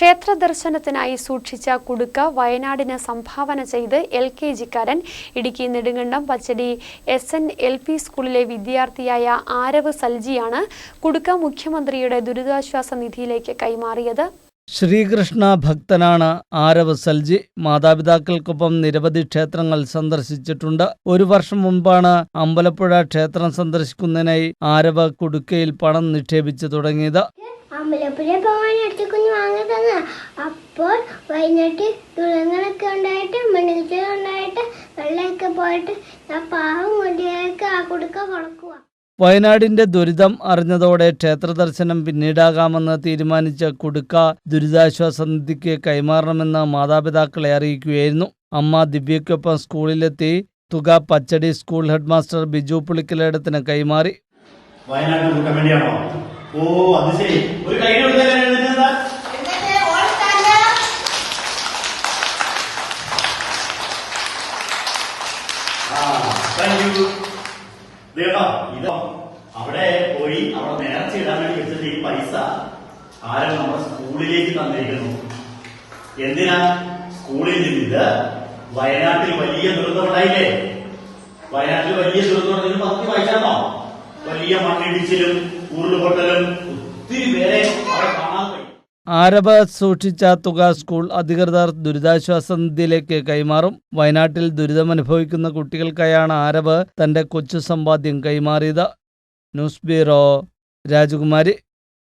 ക്ഷേത്ര ദർശനത്തിനായി സൂക്ഷിച്ച കുടുക്ക വയനാടിന് സംഭാവന ചെയ്ത് L K ജിക്കാരൻ Idukki Nedumkandam Pachadi S N L P സ്കൂളിലെ വിദ്യാർത്ഥിയായ ആരവ് സൽജിയാണ് കുടുക്ക മുഖ്യമന്ത്രിയുടെ ദുരിതാശ്വാസ നിധിയിലേക്ക് കൈമാറിയത്. ശ്രീകൃഷ്ണ ഭക്തനാണ് ആരവ് സൽജി. മാതാപിതാക്കൾക്കൊപ്പം നിരവധി ക്ഷേത്രങ്ങൾ സന്ദർശിച്ചിട്ടുണ്ട്. ഒരു വർഷം മുമ്പാണ് അമ്പലപ്പുഴ ക്ഷേത്രം സന്ദർശിക്കുന്നതിനായി ആരവ് കുടുക്കയിൽ പണം നിക്ഷേപിച്ചു തുടങ്ങിയത്. അമ്പലപ്പുഴ പോകാൻ അടുത്തേക്കൊന്ന് വാങ്ങി തന്ന? അപ്പോൾ വൈകിട്ട് ദുരന്തങ്ങളൊക്കെ ഉണ്ടായിട്ട് മണ്ണിച്ച ഉണ്ടായിട്ട് വെള്ളമൊക്കെ പോയിട്ട് ഞാൻ പാവം കൊണ്ടിയൊക്കെ ആ കൊടുക്ക കൊടുക്കുക വയനാടിന്റെ ദുരിതം അറിഞ്ഞതോടെ ക്ഷേത്ര ദർശനം പിന്നീടാകാമെന്ന് തീരുമാനിച്ച കുടുക്ക ദുരിതാശ്വാസ നിധിക്ക് കൈമാറണമെന്ന് മാതാപിതാക്കളെ അറിയിക്കുകയായിരുന്നു. അമ്മ ദിവ്യയ്ക്കൊപ്പം സ്കൂളിലെത്തി തുക പച്ചടി സ്കൂൾ ഹെഡ്മാസ്റ്റർ ബിജു പുളിക്കലേടത്തിന് കൈമാറി. വയനാട് വേണ്ടിയാണോ? ഓ അത് ശരി. ഒരു കൈ കൊടുക്കാൻ ഇതോ അവിടെ പോയി അവിടെ നേർച്ച ഇടാൻ വേണ്ടി വെച്ചിട്ട് ഈ പൈസ ആരും നമ്മുടെ സ്കൂളിലേക്ക് തന്നിരിക്കുന്നു. എന്തിനാ? സ്കൂളിൽ നിന്നിട്ട് വയനാട്ടിൽ വലിയ ദുരന്തമുണ്ടായില്ലേ വയനാട്ടിൽ വലിയ ദുരന്തം ഉണ്ടെങ്കിൽ പത്തി വായിച്ചാണോ വലിയ മണ്ണിടിച്ചിലും ഉരുൾപൊട്ടലും ഒത്തിരി പേരെ ആരവ സൂക്ഷിച്ച തുക സ്കൂൾ അധികൃതർ ദുരിതാശ്വാസ നിധിയിലേക്ക് കൈമാറും. വയനാട്ടിൽ ദുരിതമനുഭവിക്കുന്ന കുട്ടികൾക്കായാണ് ആരവ് തന്റെ കൊച്ചു സമ്പാദ്യം കൈമാറിയത്. ന്യൂസ് ബ്യൂറോ രാജകുമാരി.